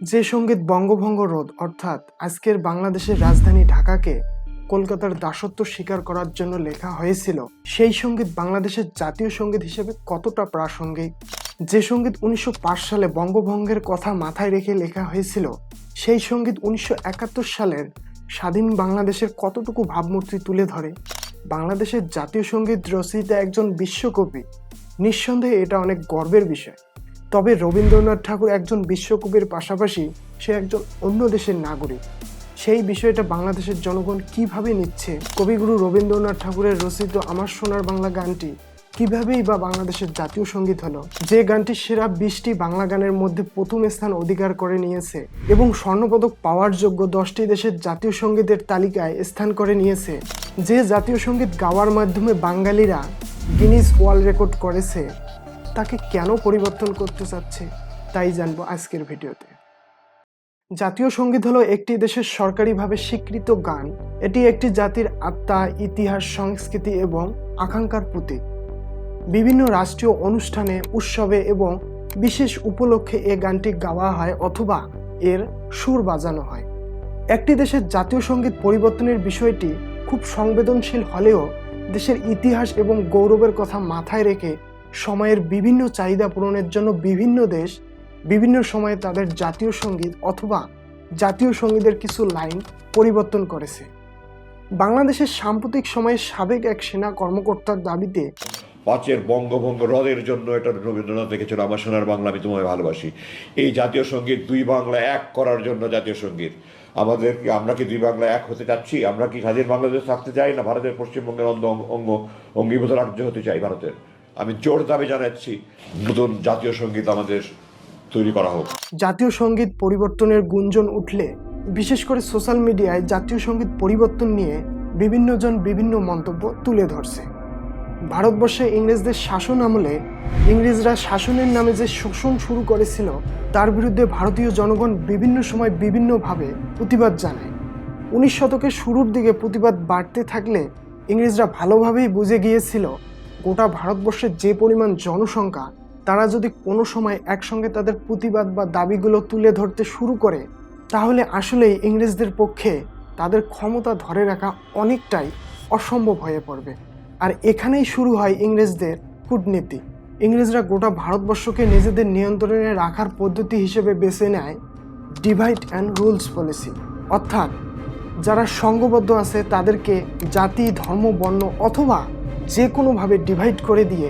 যে সংগীত বঙ্গভঙ্গ রোধ অর্থাৎ আজকের বাংলাদেশের রাজধানী ঢাকাকে কলকাতার দাসত্ব স্বীকার করার জন্য লেখা হয়েছিল, সেই সংগীত বাংলাদেশের জাতীয় সংগীত হিসেবে কতটা প্রাসঙ্গিক? যে সংগীত উনিশশো পাঁচ সালে বঙ্গভঙ্গের কথা মাথায় রেখে লেখা হয়েছিল, সেই সংগীত উনিশশো একাত্তর সালের স্বাধীন বাংলাদেশের কতটুকু ভাবমূর্তি তুলে ধরে? বাংলাদেশের জাতীয় সংগীত রচয়িতা একজন বিশ্বকবি, নিঃসন্দেহে এটা অনেক গর্বের বিষয়। তবে রবীন্দ্রনাথ ঠাকুর একজন বিশ্বকবির পাশাপাশি সে একজন অন্য দেশের নাগরিক। সেই বিষয়টা বাংলাদেশের জনগণ কীভাবে নিচ্ছে? কবিগুরু রবীন্দ্রনাথ ঠাকুরের রচিত আমার সোনার বাংলা গানটি কিভাবেই বা বাংলাদেশের জাতীয় সংগীত হলো? যে গানটি সেরা বিশটি বাংলা গানের মধ্যে প্রথম স্থান অধিকার করে নিয়েছে এবং স্বর্ণপদক পাওয়ার যোগ্য দশটি দেশের জাতীয় সঙ্গীতের তালিকায় স্থান করে নিয়েছে, যে জাতীয় সংগীত গাওয়ার মাধ্যমে বাঙালিরা গিনিস ওয়ার্ল্ড রেকর্ড করেছে। তাকে কেন পরিবর্তন করতে চাচ্ছে, তাই জানব আজকের ভিডিওতে। জাতীয় সংগীত হলো একটি দেশের সরকারিভাবে স্বীকৃত গান। এটি একটি জাতির আত্মা, ইতিহাস, সংস্কৃতি এবং আকাঙ্ক্ষার প্রতীক। বিভিন্ন রাষ্ট্রীয় অনুষ্ঠানে, উৎসবে এবং বিশেষ উপলক্ষে এ গানটি গাওয়া হয় অথবা এর সুর বাজানো হয়। একটি দেশের জাতীয় সংগীত পরিবর্তনের বিষয়টি খুব সংবেদনশীল হলেও দেশের ইতিহাস এবং গৌরবের কথা মাথায় রেখে সময়ের বিভিন্ন চাহিদা পূরণের জন্য বিভিন্ন দেশ বিভিন্ন সময়ে তাদের জাতীয় সংগীত অথবা জাতীয় সঙ্গীতের কিছু লাইন পরিবর্তন করেছে। বাংলাদেশের সাম্প্রতিক সময়ে সাবেক এক সেনা কর্মকর্তার দাবিতে পাঁচের বঙ্গভঙ্গ হ্রদের জন্য এটা রবীন্দ্রনাথ লিখেছিল আমার সোনার বাংলা আমি তোমায় ভালোবাসি। এই জাতীয় সংগীত, দুই বাংলা এক করার জন্য জাতীয় সংগীত। আমাদের আমরা কি দুই বাংলা এক হতে চাচ্ছি? আমরা কি স্বাধীন বাংলাদেশ থাকতে চাই না ভারতের পশ্চিমবঙ্গের অঙ্গ অঙ্গ অঙ্গীভূত রাজ্য হতে চাই ভারতের? আমি জোর দাবি জানাচ্ছি, নতুন জাতীয় সংগীত আমাদের তৈরি করা হোক। জাতীয় সংগীত পরিবর্তনের গুঞ্জন উঠলে, বিশেষ করে সোশ্যাল মিডিয়ায় জাতীয় সংগীত পরিবর্তন নিয়ে বিভিন্নজন বিভিন্ন মন্তব্য তুলে ধরছে। ভারতবর্ষে ইংরেজদের শাসন আমলে, ইংরেজরা শাসনের নামে যে শোষণ শুরু করেছিল, তার বিরুদ্ধে ভারতীয় জনগণ বিভিন্ন সময় বিভিন্নভাবে প্রতিবাদ জানায়। উনিশ শতকের শুরুর দিকে প্রতিবাদ বাড়তে থাকলে, ইংরেজরা ভালোভাবেই বুঝে গিয়েছিল গোটা ভারতবর্ষের যে পরিমাণ জনসংখ্যা, তারা যদি কোনো সময় একসঙ্গে তাদের প্রতিবাদ বা দাবিগুলো তুলে ধরতে শুরু করে, তাহলে আসলেই ইংরেজদের পক্ষে তাদের ক্ষমতা ধরে রাখা অনেকটাই অসম্ভব হয়ে পড়বে। আর এখানেই শুরু হয় ইংরেজদের কূটনীতি। ইংরেজরা গোটা ভারতবর্ষকে নিজেদের নিয়ন্ত্রণে রাখার পদ্ধতি হিসেবে বেছে নেয় ডিভাইড অ্যান্ড রুলস পলিসি অর্থাৎ, যারা সংঘবদ্ধ আছে তাদেরকে জাতি, ধর্ম, বর্ণ অথবা যে কোনোভাবে ডিভাইড করে দিয়ে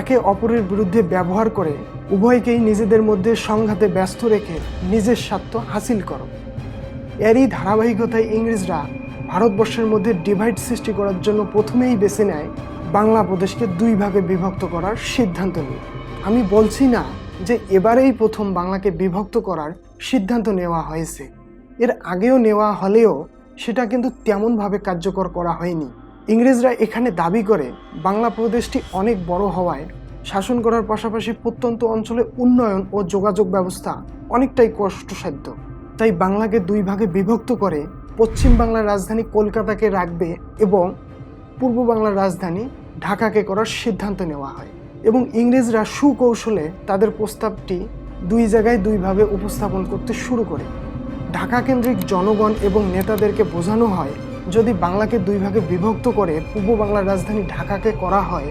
একে অপরের বিরুদ্ধে ব্যবহার করে উভয়কেই নিজেদের মধ্যে সংঘাতে ব্যস্ত রেখে নিজের স্বার্থ হাসিল করো। এরই ধারাবাহিকতায় ইংরেজরা ভারতবর্ষের মধ্যে ডিভাইড সৃষ্টি করার জন্য প্রথমেই বেছে নেয় বাংলা প্রদেশকে দুই ভাগে বিভক্ত করার সিদ্ধান্ত নেয়। আমি বলছি না যে এবারেই প্রথম বাংলাকে বিভক্ত করার সিদ্ধান্ত নেওয়া হয়েছে। এর আগেও নেওয়া হলেও সেটা কিন্তু তেমনভাবে কার্যকর করা হয়নি। ইংরেজরা এখানে দাবি করে, বাংলা প্রদেশটি অনেক বড় হওয়ায় শাসন করার পাশাপাশি প্রত্যন্ত অঞ্চলে উন্নয়ন ও যোগাযোগ ব্যবস্থা অনেকটাই কষ্টসাধ্য। তাই বাংলাকে দুই ভাগে বিভক্ত করে, পশ্চিম বাংলার রাজধানী কলকাতাকে রাখবে এবং পূর্ব বাংলার রাজধানী ঢাকাকে করার সিদ্ধান্ত নেওয়া হয় এবং ইংরেজরা সুকৌশলে তাদের প্রস্তাবটি দুই জায়গায় দুইভাবে উপস্থাপন করতে শুরু করে। ঢাকা কেন্দ্রিক জনগণ এবং নেতাদেরকে বোঝানো হয় যদি বাংলাকে দুই ভাগে বিভক্ত করে পূর্ব বাংলার রাজধানী ঢাকাকে করা হয়,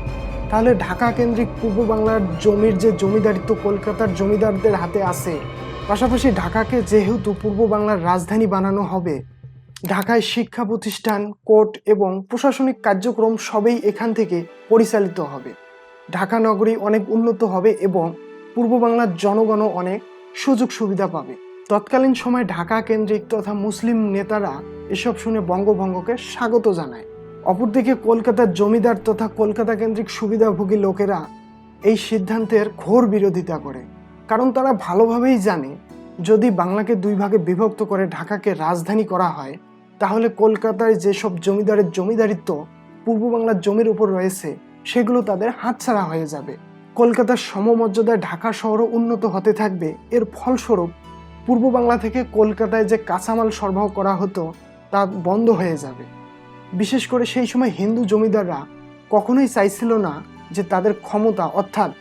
তাহলে ঢাকা কেন্দ্রিক পূর্ব বাংলার জমির যে জমিদারিত্ব কলকাতার জমিদারদের হাতে আছে, পাশাপাশি ঢাকাকে যেহেতু পূর্ব বাংলার রাজধানী বানানো হবে, ঢাকায় শিক্ষা প্রতিষ্ঠান, কোর্ট এবং প্রশাসনিক কার্যক্রম সবই এখান থেকে পরিচালিত হবে। ঢাকা নগরী অনেক উন্নত হবে এবং পূর্ব বাংলার জনগণও অনেক সুযোগ সুবিধা পাবে। তৎকালীন সময় ঢাকা কেন্দ্রিক তথা মুসলিম নেতারা এসব শুনে বঙ্গভঙ্গকে স্বাগত জানায়। অপরদিকে কলকাতার জমিদার তথা কলকাতা কেন্দ্রিক সুবিধাভোগী লোকেরা এই সিদ্ধান্তের ঘোর বিরোধিতা করে, কারণ তারা ভালোভাবেই জানে, যদি বাংলাকে দুই ভাগে বিভক্ত করে ঢাকাকে রাজধানী করা হয়, তাহলে কলকাতায় যেসব জমিদারের জমিদারিত্ব পূর্ব বাংলার জমির উপর রয়েছে, সেগুলো তাদের হাতছাড়া হয়ে যাবে। কলকাতার সমমর্যাদায় ঢাকা শহরও উন্নত হতে থাকবে, এর ফলস্বরূপ পূর্ব বাংলা থেকে কলকাতায় যে কাঁচামাল সরবরাহ করা হতো, তা বন্ধ হয়ে যাবে। বিশেষ করে সেই সময় হিন্দু জমিদাররা কখনোই চাইছিল না যে তাদের ক্ষমতা, অর্থাৎ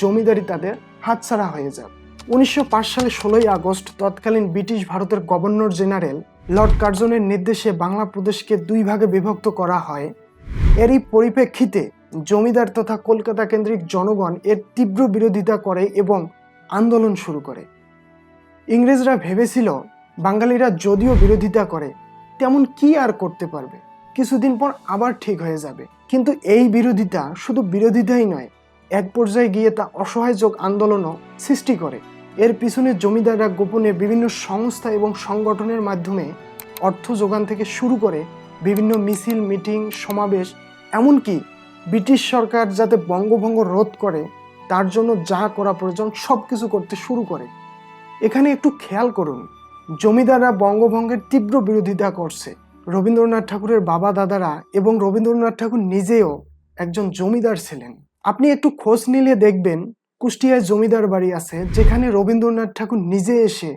জমিদারি তাদের হাতছাড়া হয়ে যাবে উনিশশো পাঁচ সালে ষোলোই আগস্ট তৎকালীন ব্রিটিশ ভারতের গভর্নর জেনারেল লর্ড কার্জনের নির্দেশে বাংলা প্রদেশকে দুই ভাগে বিভক্ত করা হয়। এরই পরিপ্রেক্ষিতে জমিদার তথা কলকাতা কেন্দ্রিক জনগণ এর তীব্র বিরোধিতা করে এবং আন্দোলন শুরু করে। ইংরেজরা ভেবেছিল বাঙালিরা যদিও বিরোধিতা করে, তেমন কি আর করতে পারবে? কিছুদিন পর আবার ঠিক হয়ে যাবে। কিন্তু এই বিরোধিতা শুধু বিরোধিতাই নয়, এক পর্যায়ে গিয়ে তা অসহায়যোগ আন্দোলনও সৃষ্টি করে। এর পিছনে জমিদাররা গোপনে বিভিন্ন সংস্থা এবং সংগঠনের মাধ্যমে অর্থ যোগান থেকে শুরু করে বিভিন্ন মিছিল, মিটিং, সমাবেশ, এমনকি ব্রিটিশ সরকার যাতে বঙ্গভঙ্গ রোধ করে, তার জন্য যা করা প্রয়োজন সব কিছু করতে শুরু করে। এখানে একটু খেয়াল করুন। জমিদাররা বঙ্গভঙ্গের তীব্র বিরোধিতা করছে। রবীন্দ্রনাথ ঠাকুরের বাবা দাদারা এবং রবীন্দ্রনাথ ঠাকুর নিজেও একজন জমিদার ছিলেন। আপনি একটু খোঁজ নিলে দেখবেন কুষ্টিয়ায় জমিদার বাড়ি আছে, যেখানে রবীন্দ্রনাথ ঠাকুর নিজে এসে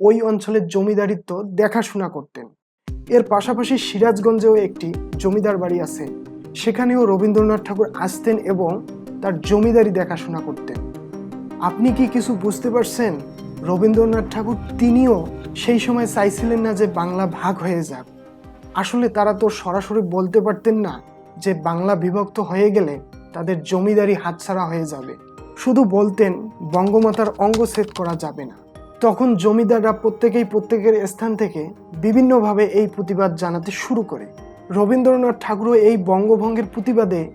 ওই অঞ্চলের জমিদারিত্ব দেখাশোনা করতেন। এর পাশাপাশি সিরাজগঞ্জেও একটি জমিদার বাড়ি আছে। সেখানেও রবীন্দ্রনাথ ঠাকুর আসতেন এবং তার জমিদারি দেখাশোনা করতেন। আপনি কি কিছু বুঝতে পারছেন? রবীন্দ্রনাথ ঠাকুর তিনিও সেই সময় চাইছিলেন না যে বাংলা ভাগ হয়ে যাক। আসলে তারা তো সরাসরি বলতে পারতেন না যে বাংলা বিভক্ত হয়ে গেলে তাদের জমিদারি হাতছাড়া হয়ে যাবে। শুধু বলতেন বঙ্গমাতার অঙ্গ অঙ্গচ্ছেদ করা যাবে না। তখন জমিদাররা প্রত্যেকেই প্রত্যেকের স্থান থেকে বিভিন্নভাবে এই প্রতিবাদ জানাতে শুরু করে। রবীন্দ্রনাথ ঠাকুরও এই বঙ্গভঙ্গের প্রতিবাদে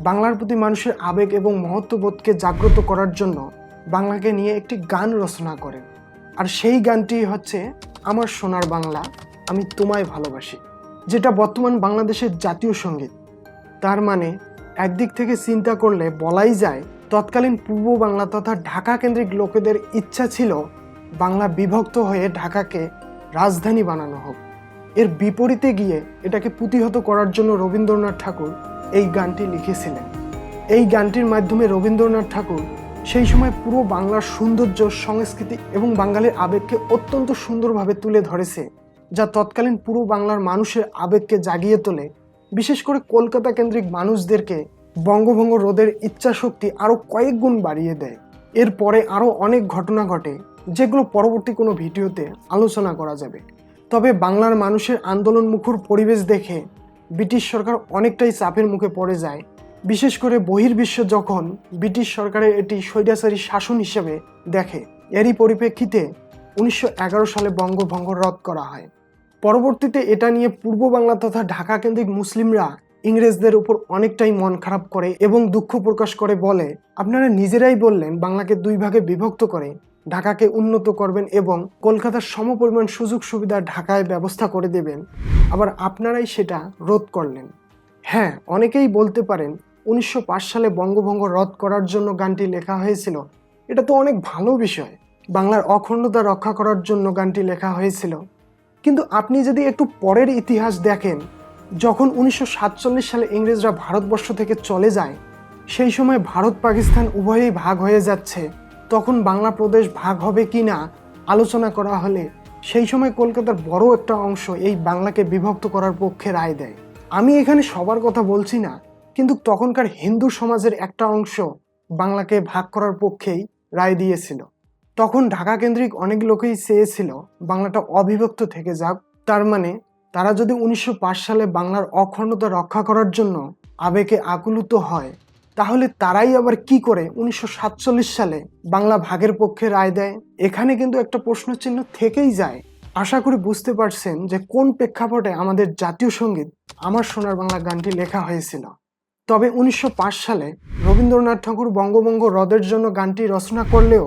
বাংলার প্রতি মানুষের আবেগ এবং মহত্ববোধকে জাগ্রত করার জন্য বাংলাকে নিয়ে একটি গান রচনা করেন আর সেই গানটি হচ্ছে আমার সোনার বাংলা, আমি তোমায় ভালোবাসি, যেটা বর্তমান বাংলাদেশের জাতীয় সংগীত। তার মানে একদিক থেকে চিন্তা করলে বলাই যায়, তৎকালীন পূর্ব বাংলা তথা ঢাকা কেন্দ্রিক লোকেদের ইচ্ছা ছিল বাংলা বিভক্ত হয়ে ঢাকাকে রাজধানী বানানো হোক। এর বিপরীতে গিয়ে এটাকে প্রতিহত করার জন্য রবীন্দ্রনাথ ঠাকুর এই গানটি লিখেছিলেন। এই গানটির মাধ্যমে রবীন্দ্রনাথ ঠাকুর সেই সময় পুরো বাংলার সৌন্দর্য, সংস্কৃতি এবং বাঙালির আবেগকে অত্যন্ত সুন্দরভাবে তুলে ধরেছে, যা তৎকালীন পুরো বাংলার মানুষের আবেগকে জাগিয়ে তোলে। বিশেষ করে কলকাতা কেন্দ্রিক মানুষদেরকে বঙ্গভঙ্গ রোধের ইচ্ছাশক্তি আরও কয়েক গুণ বাড়িয়ে দেয়। এরপরে আরও অনেক ঘটনা ঘটে, যেগুলো পরবর্তী কোনো ভিডিওতে আলোচনা করা যাবে। তবে বাংলার মানুষের আন্দোলন মুখর পরিবেশ দেখে ব্রিটিশ সরকার অনেকটাই চাপের মুখে পড়ে যায় বিশেষ করে বহির্বিশ্ব যখন ব্রিটিশ সরকারের এটি স্বৈরাচারী শাসন হিসেবে দেখে, এরই পরিপ্রেক্ষিতে উনিশশো এগারো সালে বঙ্গভঙ্গ রদ করা হয়। পরবর্তীতে এটা নিয়ে পূর্ব বাংলা তথা ঢাকা কেন্দ্রিক মুসলিমরা ইংরেজদের উপর অনেকটাই মন খারাপ করে এবং দুঃখ প্রকাশ করে বলে, আপনারা নিজেরাই বললেন বাংলাকে দুই ভাগে বিভক্ত করে, ঢাকাকে উন্নত করবেন এবং কলকাতার সমপরিমাণ সুযোগ সুবিধা ঢাকায় ব্যবস্থা করে দেবেন। আবার আপনারাই সেটা রোধ করলেন। হ্যাঁ অনেকেই বলতে পারেন উনিশশো পাঁচ সালে বঙ্গভঙ্গ রদ করার জন্য গানটি লেখা হয়েছিল। এটা তো অনেক ভালো বিষয়। বাংলার অখণ্ডতা রক্ষা করার জন্য গানটি লেখা হয়েছিল। কিন্তু আপনি যদি একটু পরের ইতিহাস দেখেন, যখন উনিশশো সাতচল্লিশ সালে ইংরেজরা ভারতবর্ষ থেকে চলে যায়, সেই সময় ভারত পাকিস্তান উভয়েই ভাগ হয়ে যাচ্ছে। তখন বাংলা প্রদেশ ভাগ হবে কি না আলোচনা করা হলে সেই সময় কলকাতার বড় একটা অংশ এই বাংলাকে বিভক্ত করার পক্ষে রায় দেয়। আমি এখানে সবার কথা বলছি না। কিন্তু তখনকার হিন্দু সমাজের একটা অংশ বাংলাকে ভাগ করার পক্ষেই রায় দিয়েছিল। তখন ঢাকা কেন্দ্রিক অনেক লোকেই চেয়েছিল বাংলাটা অবিভক্ত থেকে যাক। তার মানে তারা যদি উনিশশো পাঁচ সালে বাংলার অখণ্ডতা রক্ষা করার জন্য আবেগে আকুলিত হয়, তাহলে তারাই আবার কি করে উনিশশো সাতচল্লিশ সালে বাংলা ভাগের পক্ষে রায় দেয়? এখানে কিন্তু একটা প্রশ্নচিহ্ন থেকেই যায়। আশা করি বুঝতে পারছেন যে কোন প্রেক্ষাপটে আমাদের জাতীয় সংগীত আমার সোনার বাংলা গানটি লেখা হয়েছিল। তবে উনিশশো পাঁচ সালে রবীন্দ্রনাথ ঠাকুর বঙ্গবঙ্গ রদের জন্য গানটি রচনা করলেও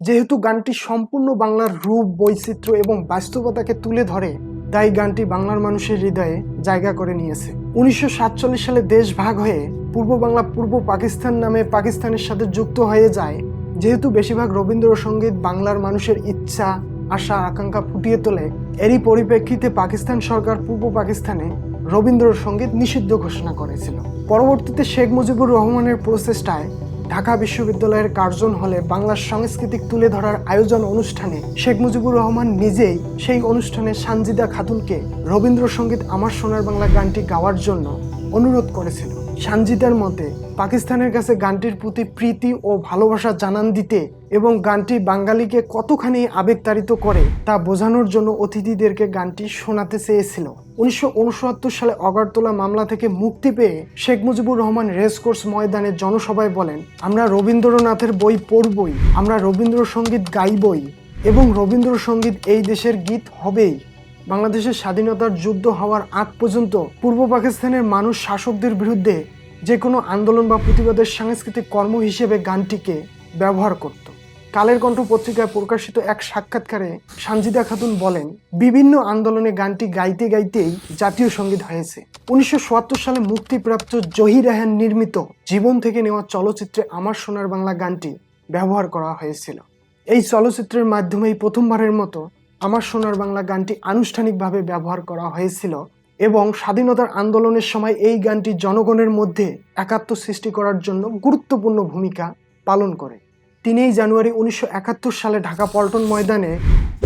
যেহেতু গানটি সম্পূর্ণ বাংলার রূপ, বৈচিত্র্য এবং বাস্তবতাকে তুলে ধরে, তাই গানটি বাংলার মানুষের হৃদয়ে জায়গা করে নিয়েছে। উনিশশো সাতচল্লিশ সালে দেশ ভাগ হয়ে পূর্ব বাংলা, পূর্ব পাকিস্তান নামে পাকিস্তানের সাথে যুক্ত হয়ে যায়, যেহেতু বেশিরভাগ রবীন্দ্রসঙ্গীত বাংলার মানুষের ইচ্ছা, আশা, আকাঙ্ক্ষা ফুটিয়ে তোলে। এরই পরিপ্রেক্ষিতে পাকিস্তান সরকার পূর্ব পাকিস্তানে রবীন্দ্রসঙ্গীত নিষিদ্ধ ঘোষণা করেছিল। পরবর্তীতে শেখ মুজিবুর রহমানের প্রচেষ্টায় ঢাকা বিশ্ববিদ্যালয়ের কার্জন হলে বাংলার সাংস্কৃতিক তুলে ধরার আয়োজন অনুষ্ঠানে শেখ মুজিবুর রহমান নিজেই সেই অনুষ্ঠানে সানজিদা খাতুনকে রবীন্দ্রসঙ্গীত আমার সোনার বাংলা গানটি গাওয়ার জন্য অনুরোধ করেছিল। সানজিদার মতে, পাকিস্তানের কাছে গানটির প্রতি প্রীতি ও ভালোবাসা জানান দিতে এবং গানটি বাঙালিকে কতখানি আবেগতাড়িত করে তা বোঝানোর জন্য অতিথিদেরকে গানটি শোনাতে চেয়েছিল। উনিশশো উনসত্তর সালে অগরতলা মামলা থেকে মুক্তি পেয়ে শেখ মুজিবুর রহমান রেসকোর্স ময়দানে জনসভায় বলেন, আমরা রবীন্দ্রনাথের বই পড়বই, আমরা রবীন্দ্রসঙ্গীত গাইবই এবং রবীন্দ্রসঙ্গীত এই দেশের গীত হবেই। বাংলাদেশের স্বাধীনতার যুদ্ধ হওয়ার আগ পর্যন্ত পূর্ব পাকিস্তানের মানুষ শাসকদের বিরুদ্ধে যে কোনো আন্দোলন বা প্রতিবাদের সাংস্কৃতিক কর্ম হিসেবে গানটিকে ব্যবহার করত। কালের কণ্ঠ পত্রিকায় প্রকাশিত এক সাক্ষাৎকারে সানজিদা খাতুন বলেন, বিভিন্ন আন্দোলনে গানটি গাইতে গাইতেই জাতীয় সংগীত হয়েছে। উনিশশো সালে মুক্তিপ্রাপ্ত জহির রায়হান নির্মিত জীবন থেকে নেওয়া চলচ্চিত্রে আমার সোনার বাংলা গানটি ব্যবহার করা হয়েছিল। এই চলচ্চিত্রের মাধ্যমেই প্রথমবারের মতো আমার সোনার বাংলা গানটি আনুষ্ঠানিকভাবে ব্যবহার করা হয়েছিল এবং স্বাধীনতার আন্দোলনের সময় এই গানটি জনগণের মধ্যে একাত্ম সৃষ্টি করার জন্য গুরুত্বপূর্ণ ভূমিকা পালন করে। তিনই জানুয়ারি উনিশশো একাত্তর সালে ঢাকা পল্টন ময়দানে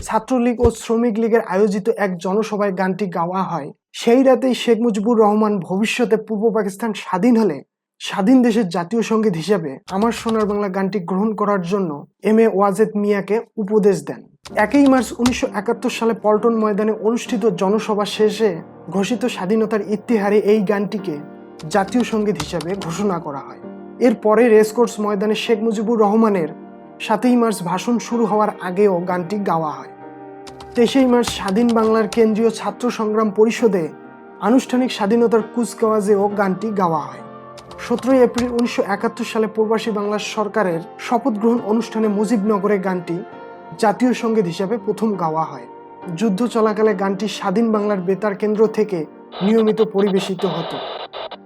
ছাত্রলীগ ও শ্রমিক লীগের আয়োজিত এক জনসভায় গানটি গাওয়া হয়। সেই রাতেই শেখ মুজিবুর রহমান ভবিষ্যতে পূর্ব পাকিস্তান স্বাধীন হলে স্বাধীন দেশের জাতীয় সংগীত হিসাবে আমার সোনার বাংলা গানটি গ্রহণ করার জন্য এম এ ওয়াজেদ মিয়াকে উপদেশ দেন। একই মার্চ উনিশশো একাত্তর সালে পল্টন ময়দানে অনুষ্ঠিত জনসভা শেষে ঘোষিত স্বাধীনতার ইতিহারে এই গানটিকে জাতীয় সংগীত হিসাবে ঘোষণা করা হয়। এরপরে রেসকোর্স ময়দানে শেখ মুজিবুর রহমানের সাতই মার্চ ভাষণ শুরু হওয়ার আগেও গানটি গাওয়া হয়। তেইশেই মার্চ স্বাধীন বাংলার কেন্দ্রীয় ছাত্র সংগ্রাম পরিষদে আনুষ্ঠানিক স্বাধীনতার কুচকাওয়াজেও গানটি গাওয়া হয়। সতেরোই এপ্রিল উনিশশো একাত্তর সালে প্রবাসী বাংলার সরকারের শপথ গ্রহণ অনুষ্ঠানে মুজিবনগরে গানটি জাতীয় সংগীত হিসাবে প্রথম গাওয়া হয়। যুদ্ধ চলাকালে গানটি স্বাধীন বাংলার বেতার কেন্দ্র থেকে নিয়মিত পরিবেশিত হতো।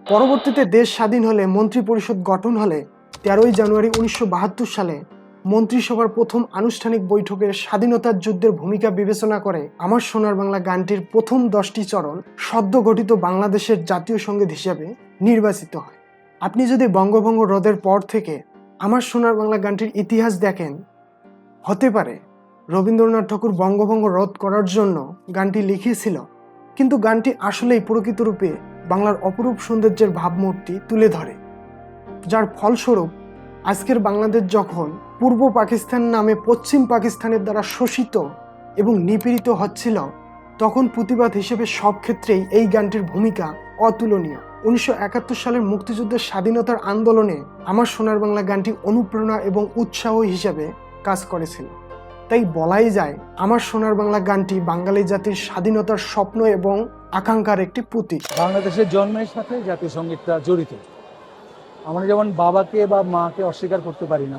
পরবর্তীতে দেশ স্বাধীন হলে মন্ত্রী পরিষদ গঠন হলে তেরোই জানুয়ারি উনিশশো বাহাত্তর সালে মন্ত্রিসভার প্রথম আনুষ্ঠানিক বৈঠকে স্বাধীনতার যুদ্ধের ভূমিকা বিবেচনা করে আমার সোনার বাংলা গানটির প্রথম দশটি চরণ সদ্য গঠিত বাংলাদেশের জাতীয় সংগীত হিসাবে নির্বাচিত হয়। আপনি যদি বঙ্গভঙ্গ হ্রদের পর থেকে আমার সোনার বাংলা গানটির ইতিহাস দেখেন হতে পারে। রবীন্দ্রনাথ ঠাকুর বঙ্গভঙ্গ রদ করার জন্য গানটি লিখিয়েছিল, কিন্তু গানটি আসলেই প্রকৃত রূপে বাংলার অপরূপ সৌন্দর্যের ভাবমূর্তি তুলে ধরে। যার ফলস্বরূপ, আজকের বাংলাদেশ যখন পূর্ব পাকিস্তান নামে পশ্চিম পাকিস্তানের দ্বারা শোষিত এবং নিপীড়িত হচ্ছিল, তখন প্রতিবাদ হিসেবে সব ক্ষেত্রেই এই গানটির ভূমিকা অতুলনীয়। উনিশশো একাত্তর সালের মুক্তিযুদ্ধের স্বাধীনতার আন্দোলনে আমার সোনার বাংলা গানটি অনুপ্রেরণা এবং উৎসাহ হিসেবে কাজ করেছিল। তাই বলাই যায় আমার সোনার বাংলা গানটি বাঙালি জাতির স্বাধীনতার স্বপ্ন এবং আকাঙ্ক্ষার একটি প্রতীক। বাংলাদেশের জন্মের সাথে জাতীয় সঙ্গীতটা জড়িত। আমরা যেমন বাবাকে বা মাকে অস্বীকার করতে পারি না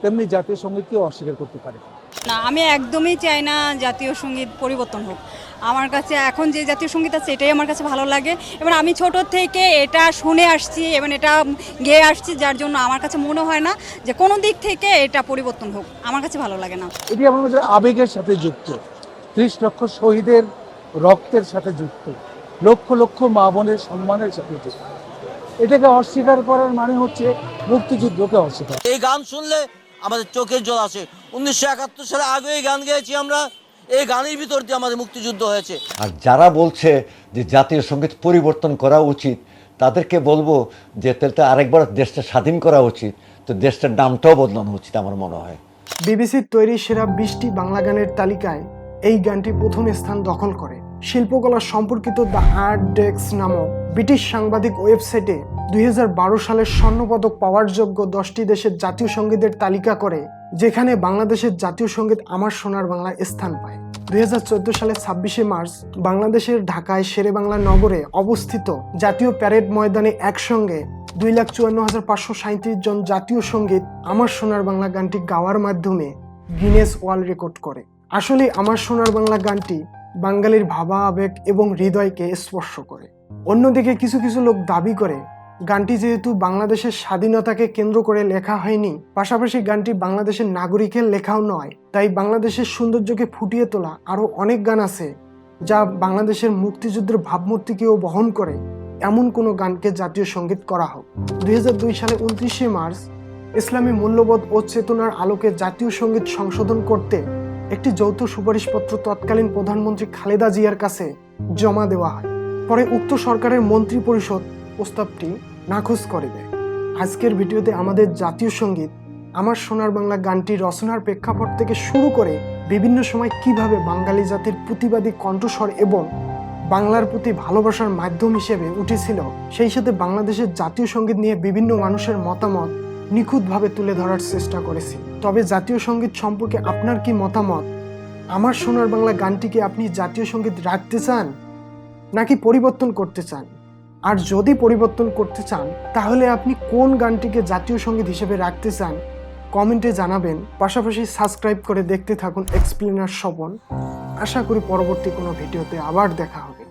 তেমনি জাতীয় সঙ্গীতকেও অস্বীকার করতে পারি না। না আমি একদমই চাই না জাতীয় সংগীত পরিবর্তন হোক। আমার কাছে এখন যে জাতীয় সংগীত আছে এটাই আমার কাছে ভালো লাগে। এবং আমি ছোট থেকে এটা শুনে আসছি এবং এটা গেয়ে আসছি যার জন্য আমার কাছে মনে হয় না যে কোনো দিক থেকে এটা পরিবর্তন হোক। আমার কাছে ভালো লাগে না। এটি আমার আমাদের আবেগের সাথে যুক্ত। ত্রিশ লক্ষ শহীদের রক্তের সাথে যুক্ত। লক্ষ লক্ষ মা বোনের সম্মানের সাথে যুক্ত। এটাকে অস্বীকার করার মানে হচ্ছে মুক্তিযুদ্ধকে অস্বীকার। এই গান শুনলে আমাদের চোখের জল আসে। উনিশশো একাত্তর সালে আগে এই গান গেয়েছি আমরা। এই গানের ভিতর দিয়ে আমাদের মুক্তিযুদ্ধ হয়েছে। আর যারা বলছে যে জাতীয় সংগীত পরিবর্তন করা উচিত তাদেরকে বলব যে তাহলে আরেকবার দেশটা স্বাধীন করা উচিত তো দেশটার নামটাও বদলানো উচিত আমার মনে হয়। বিবিসির তৈরি সেরা বিশটি বাংলা গানের তালিকায় এই গানটি প্রথম স্থান দখল করে। শিল্পকলা সম্পর্কিত দ্য আর্ট ডেস্ক নামক ব্রিটিশ সাংবাদিক ওয়েবসাইটে দুই হাজার বারো সালের স্বর্ণপদক পাওয়ার যোগ্য দশটি দেশের জাতীয় সঙ্গীতের তালিকা করে যেখানে বাংলাদেশের জাতীয় সংগীত আমার সোনার বাংলা স্থান পায়। দুই সালের ছাব্বিশে মার্চ বাংলাদেশের ঢাকায় শেরে বাংলা নগরে অবস্থিত জাতীয় প্যারেড ময়দানে একসঙ্গে দুই লাখ চুয়ান্ন হাজার পাঁচশো সাঁত্রিশ জন জাতীয় সংগীত আমার সোনার বাংলা গানটি গাওয়ার মাধ্যমে গিনেস ওয়ার্ল্ড রেকর্ড করে। আসলে আমার সোনার বাংলা গানটি বাঙালির ভাবা আবেগ এবং হৃদয়কে স্পর্শ করে। অন্যদিকে কিছু কিছু লোক দাবি করে গানটি যেহেতু বাংলাদেশের স্বাধীনতাকে কেন্দ্র করে লেখা হয়নি, পাশাপাশি গানটি বাংলাদেশের নাগরিকের লেখাও নয়। তাই বাংলাদেশের সৌন্দর্যকে ফুটিয়ে তোলা আরও অনেক গান আছে, যা বাংলাদেশের মুক্তিযুদ্ধের ভাবমূর্তিকেও বহন করে। এমন কোনো গানকে জাতীয় সংগীত করা হোক। দুই হাজার দুই সালে উনত্রিশে মার্চ, ইসলামী মূল্যবোধ ও চেতনার আলোকে জাতীয় সংগীত সংশোধন করতে একটি যৌথ সুপারিশপত্র তৎকালীন প্রধানমন্ত্রী খালেদা জিয়ার কাছে জমা দেওয়া হয়। পরে উক্ত সরকারের মন্ত্রী পরিষদ প্রস্তাবটি নাকচ করে দেয়। আজকের ভিডিওতে আমাদের জাতীয় সংগীত, আমার সোনার বাংলা গানটি রচনার প্রেক্ষাপট থেকে শুরু করে বিভিন্ন সময় কীভাবে বাঙালি জাতির প্রতিবাদী কণ্ঠস্বর এবং বাংলার প্রতি ভালোবাসার মাধ্যম হিসেবে উঠেছিল, সেই সাথে বাংলাদেশের জাতীয় সংগীত নিয়ে বিভিন্ন মানুষের মতামত নিখুঁতভাবে তুলে ধরার চেষ্টা করেছি। তবে জাতীয় সংগীত সম্পর্কে আপনার কি মতামত? আমার সোনার বাংলা গানটিকে আপনি জাতীয় সংগীত রাখতে চান নাকি পরিবর্তন করতে চান? আর যদি পরিবর্তন করতে চান, তাহলে আপনি কোন গানটিকে জাতীয় সংগীত হিসেবে রাখতে চান, কমেন্টে জানাবেন। পাশাপাশি সাবস্ক্রাইব করে দেখতে থাকুন এক্সপ্লেনার স্বপন আশা করি পরবর্তী কোনো ভিডিওতে আবার দেখা হবে।